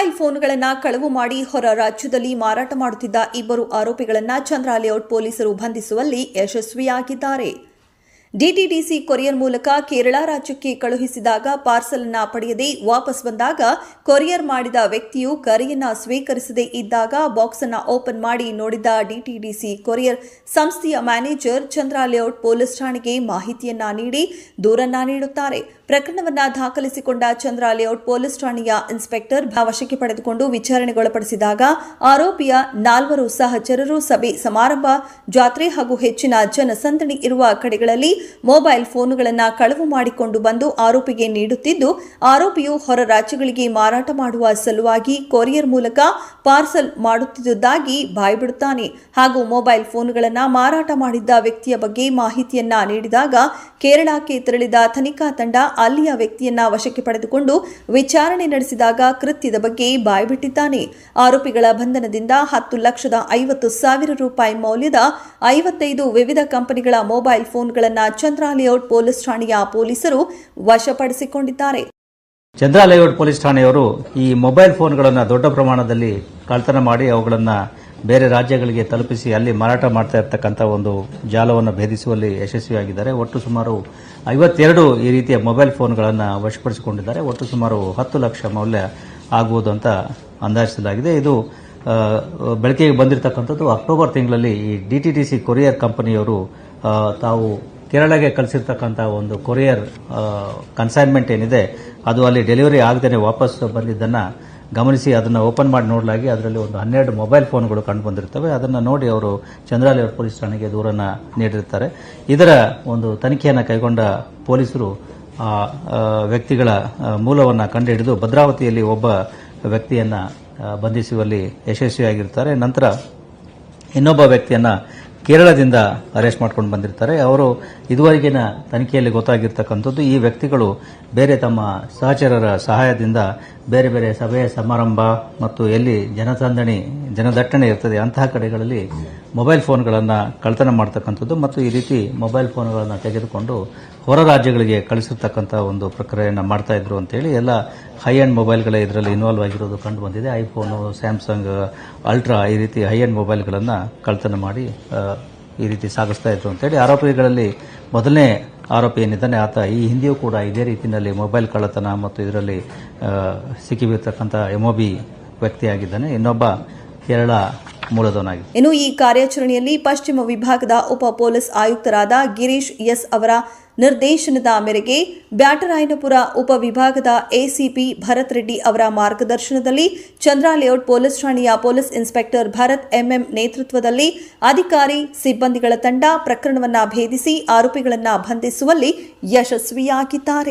Mobile ಫೋನ್ಗಳನ್ನು ಕಳವು ಮಾಡಿ ಹೊರ ರಾಜ್ಯದಲ್ಲಿ ಮಾರಾಟ ಮಾಡುತ್ತಿದ್ದ ಇಬ್ಬರು ಆರೋಪಿಗಳನ್ನು ಚಂದ್ರ ಲೇಔಟ್ ಪೊಲೀಸರು ಬಂಧಿಸುವಲ್ಲಿ ಯಶಸ್ವಿಯಾಗಿದ್ದಾರೆ. ಡಿಟಿಡಿಸಿ ಕೊರಿಯರ್ ಮೂಲಕ ಕೇರಳ ರಾಜ್ಯಕ್ಕೆ ಕಳುಹಿಸಿದಾಗ ಪಾರ್ಸಲ್ ಅನ್ನ ಪಡೆಯದೆ ವಾಪಸ್ ಬಂದಾಗ ಕೊರಿಯರ್ ಮಾಡಿದ ವ್ಯಕ್ತಿಯು ಕರೆಯನ್ನ ಸ್ವೀಕರಿಸದೇ ಇದ್ದಾಗ ಬಾಕ್ಸ್ ಅನ್ನ ಓಪನ್ ಮಾಡಿ ನೋಡಿದ ಡಿಟಿಡಿಸಿ ಕೊರಿಯರ್ ಸಂಸ್ಥೆಯ ಮ್ಯಾನೇಜರ್ ಚಂದ್ರ ಲೇಔಟ್ ಪೊಲೀಸ್ ಠಾಣೆಗೆ ಮಾಹಿತಿಯನ್ನ ನೀಡಿ ದೂರನ್ನ ನೀಡುತ್ತಾರೆ. ಪ್ರಕರಣವನ್ನ ದಾಖಲಿಸಿಕೊಂಡ ಚಂದ್ರ ಲೇಔಟ್ ಪೊಲೀಸ್ ಠಾಣೆಯ ಇನ್ಸ್ಪೆಕ್ಟರ್ ವಶಕ್ಕೆ ಪಡೆದುಕೊಂಡು ವಿಚಾರಣೆಗೊಳಪಡಿಸಿದಾಗ ಆರೋಪಿಯ ನಾಲ್ವರು ಸಹಚರರು ಸಭೆ ಸಮಾರಂಭ, ಜಾತ್ರೆ ಹಾಗೂ ಹೆಚ್ಚಿನ ಜನಸಂದಣಿ ಇರುವ ಕಡೆಗಳಲ್ಲಿ ಮೊಬೈಲ್ ಫೋನುಗಳನ್ನು ಕಳವು ಮಾಡಿಕೊಂಡು ಬಂದು ಆರೋಪಿಗೆ ನೀಡುತ್ತಿದ್ದು, ಆರೋಪಿಯು ಹೊರ ರಾಜ್ಯಗಳಿಗೆ ಮಾರಾಟ ಮಾಡುವ ಸಲುವಾಗಿ ಕೊರಿಯರ್ ಮೂಲಕ ಪಾರ್ಸಲ್ ಮಾಡುತ್ತಿದ್ದುದಾಗಿ ಬಾಯ್ಬಿಡುತ್ತಾನೆ. ಹಾಗೂ ಮೊಬೈಲ್ ಫೋನುಗಳನ್ನು ಮಾರಾಟ ಮಾಡಿದ್ದ ವ್ಯಕ್ತಿಯ ಬಗ್ಗೆ ಮಾಹಿತಿಯನ್ನ ನೀಡಿದಾಗ ಕೇರಳಕ್ಕೆ ತೆರಳಿದ ತನಿಖಾ ತಂಡ ಅಲ್ಲಿಯ ವ್ಯಕ್ತಿಯನ್ನ ವಶಕ್ಕೆ ಪಡೆದುಕೊಂಡು ವಿಚಾರಣೆ ನಡೆಸಿದಾಗ ಕೃತ್ಯದ ಬಗ್ಗೆ ಬಾಯ್ಬಿಟ್ಟಿದ್ದಾನೆ. ಆರೋಪಿಗಳ ಬಂಧನದಿಂದ ಹತ್ತು ಲಕ್ಷದ ಐವತ್ತು ಸಾವಿರ ರೂಪಾಯಿ ಮೌಲ್ಯದ ಐವತ್ತೈದು ವಿವಿಧ ಕಂಪನಿಗಳ ಮೊಬೈಲ್ ಫೋನ್ಗಳನ್ನು ಚಂದ್ರ ಲೇಔಟ್ ಪೊಲೀಸ್ ಠಾಣೆಯ ಪೊಲೀಸರು ವಶಪಡಿಸಿಕೊಂಡಿದ್ದಾರೆ. ಚಂದ್ರ ಲೇಔಟ್ ಪೊಲೀಸ್ ಠಾಣೆಯವರು ಈ ಮೊಬೈಲ್ ಫೋನ್ಗಳನ್ನು ದೊಡ್ಡ ಪ್ರಮಾಣದಲ್ಲಿ ಕಳ್ತನ ಮಾಡಿ ಅವುಗಳನ್ನು ಬೇರೆ ರಾಜ್ಯಗಳಿಗೆ ತಲುಪಿಸಿ ಅಲ್ಲಿ ಮಾರಾಟ ಮಾಡ್ತಾ ಇರತಕ್ಕಂಥ ಒಂದು ಜಾಲವನ್ನು ಭೇದಿಸುವಲ್ಲಿ ಯಶಸ್ವಿಯಾಗಿದ್ದಾರೆ. ಒಟ್ಟು ಸುಮಾರು ಐವತ್ತೆರಡು ಈ ರೀತಿಯ ಮೊಬೈಲ್ ಫೋನ್ಗಳನ್ನು ವಶಪಡಿಸಿಕೊಂಡಿದ್ದಾರೆ. ಒಟ್ಟು ಸುಮಾರು ಹತ್ತು ಲಕ್ಷ ಮೌಲ್ಯ ಆಗುವುದು ಅಂತ ಅಂದಾಜಿಸಲಾಗಿದೆ. ಇದು ಬೆಳಕಿಗೆ ಬಂದಿರತಕ್ಕಂಥದ್ದು ಅಕ್ಟೋಬರ್ ತಿಂಗಳಲ್ಲಿ ಈ ಡಿಟಿಟಿಸಿ ಕೊರಿಯರ್ ಕಂಪನಿಯವರು ತಾವು ಕೇರಳಗೆ ಕಳಿಸಿರ್ತಕ್ಕಂಥ ಒಂದು ಕೊರಿಯರ್ ಕನ್ಸೈನ್ಮೆಂಟ್ ಏನಿದೆ, ಅದು ಅಲ್ಲಿ ಡೆಲಿವರಿ ಆಗದೇ ವಾಪಸ್ ಬಂದಿದ್ದನ್ನು ಗಮನಿಸಿ ಅದನ್ನು ಓಪನ್ ಮಾಡಿ ನೋಡಲಾಗಿ ಅದರಲ್ಲಿ ಒಂದು ಹನ್ನೆರಡು ಮೊಬೈಲ್ ಫೋನ್ಗಳು ಕಂಡು ಬಂದಿರ್ತವೆ. ಅದನ್ನು ನೋಡಿ ಅವರು ಚಂದ್ರಾಲೇಔಟ್ ಪೊಲೀಸ್ ಠಾಣೆಗೆ ದೂರನ್ನು ನೀಡಿರ್ತಾರೆ. ಇದರ ಒಂದು ತನಿಖೆಯನ್ನು ಕೈಗೊಂಡ ಪೊಲೀಸರು, ಆ ವ್ಯಕ್ತಿಗಳ ಮೂಲವನ್ನು ಕಂಡುಹಿಡಿದು ಭದ್ರಾವತಿಯಲ್ಲಿ ಒಬ್ಬ ವ್ಯಕ್ತಿಯನ್ನು ಬಂಧಿಸುವಲ್ಲಿ ಯಶಸ್ವಿಯಾಗಿರ್ತಾರೆ. ನಂತರ ಇನ್ನೊಬ್ಬ ವ್ಯಕ್ತಿಯನ್ನ ಕೇರಳದಿಂದ ಅರೆಸ್ಟ್ ಮಾಡ್ಕೊಂಡು ಬಂದಿರ್ತಾರೆ. ಅವರು ಇದುವರೆಗಿನ ತನಿಖೆಯಲ್ಲಿ ಗೊತ್ತಾಗಿರ್ತಕ್ಕಂಥದ್ದು ಈ ವ್ಯಕ್ತಿಗಳು ಬೇರೆ ತಮ್ಮ ಸಹಚರರ ಸಹಾಯದಿಂದ ಬೇರೆ ಬೇರೆ ಸಭೆ ಸಮಾರಂಭ ಮತ್ತು ಎಲ್ಲಿ ಜನಸಂದಣಿ ಜನದಟ್ಟಣೆ ಇರ್ತದೆ. ಅಂತಹ ಕಡೆಗಳಲ್ಲಿ ಮೊಬೈಲ್ ಫೋನ್ಗಳನ್ನು ಕಳ್ತನ ಮಾಡ್ತಕ್ಕಂಥದ್ದು ಮತ್ತು ಈ ರೀತಿ ಮೊಬೈಲ್ ಫೋನ್ಗಳನ್ನು ತೆಗೆದುಕೊಂಡು ಹೊರ ರಾಜ್ಯಗಳಿಗೆ ಕಳಿಸಿರ್ತಕ್ಕಂಥ ಒಂದು ಪ್ರಕ್ರಿಯೆಯನ್ನು ಮಾಡ್ತಾ ಇದ್ರು ಅಂತೇಳಿ ಎಲ್ಲ ಹೈ ಆ್ಯಂಡ್ ಮೊಬೈಲ್ಗಳೇ ಇದರಲ್ಲಿ ಇನ್ವಾಲ್ವ್ ಆಗಿರೋದು ಕಂಡು ಬಂದಿದೆ. ಐಫೋನು, ಸ್ಯಾಮ್ಸಂಗ್, ಅಲ್ಟ್ರಾ ಈ ರೀತಿ ಹೈ ಆ್ಯಂಡ್ ಮೊಬೈಲ್ಗಳನ್ನು ಕಳ್ತನ ಮಾಡಿ ಈ ರೀತಿ ಸಾಗಿಸ್ತಾ ಇದ್ರು ಅಂತೇಳಿ ಆರೋಪಿಗಳಲ್ಲಿ ಮೊದಲನೇ ಆರೋಪಿ ಏನಿದ್ದಾನೆ ಆತ ಈ ಹಿಂದೆಯೂ ಕೂಡ ಇದೇ ರೀತಿಯಲ್ಲಿ ಮೊಬೈಲ್ ಕಳ್ಳತನ ಮತ್ತು ಇದರಲ್ಲಿ ಸಿಕ್ಕಿಬಿರ್ತಕ್ಕಂಥ ಬಿ ವ್ಯಕ್ತಿಯಾಗಿದ್ದಾನೆ. ಇನ್ನೊಬ್ಬ ಕೇರಳ ಮೂಲದವನಾಗಿದೆ ಇನ್ನು ಈ ಕಾರ್ಯಾಚರಣೆಯಲ್ಲಿ ಪಶ್ಚಿಮ ವಿಭಾಗದ ಉಪ ಪೊಲೀಸ್ ಆಯುಕ್ತರಾದ ಗಿರೀಶ್ ಎಸ್ ಅವರ ನಿರ್ದೇಶನದ ಮೇರೆಗೆ ಬ್ಯಾಟರಾಯನಪುರ ಉಪವಿಭಾಗದ ಎಸಿಪಿ ಭರತ್ ರೆಡ್ಡಿ ಅವರ ಮಾರ್ಗದರ್ಶನದಲ್ಲಿ ಚಂದ್ರ ಲೇಔಟ್ ಪೊಲೀಸ್ ಠಾಣೆಯ ಪೊಲೀಸ್ ಇನ್ಸ್ಪೆಕ್ಟರ್ ಭರತ್ ಎಂಎಂ ನೇತೃತ್ವದಲ್ಲಿ ಅಧಿಕಾರಿ ಸಿಬ್ಬಂದಿಗಳ ತಂಡ ಪ್ರಕರಣವನ್ನು ಭೇದಿಸಿ ಆರೋಪಿಗಳನ್ನು ಬಂಧಿಸುವಲ್ಲಿ ಯಶಸ್ವಿಯಾಗಿದ್ದಾರೆ.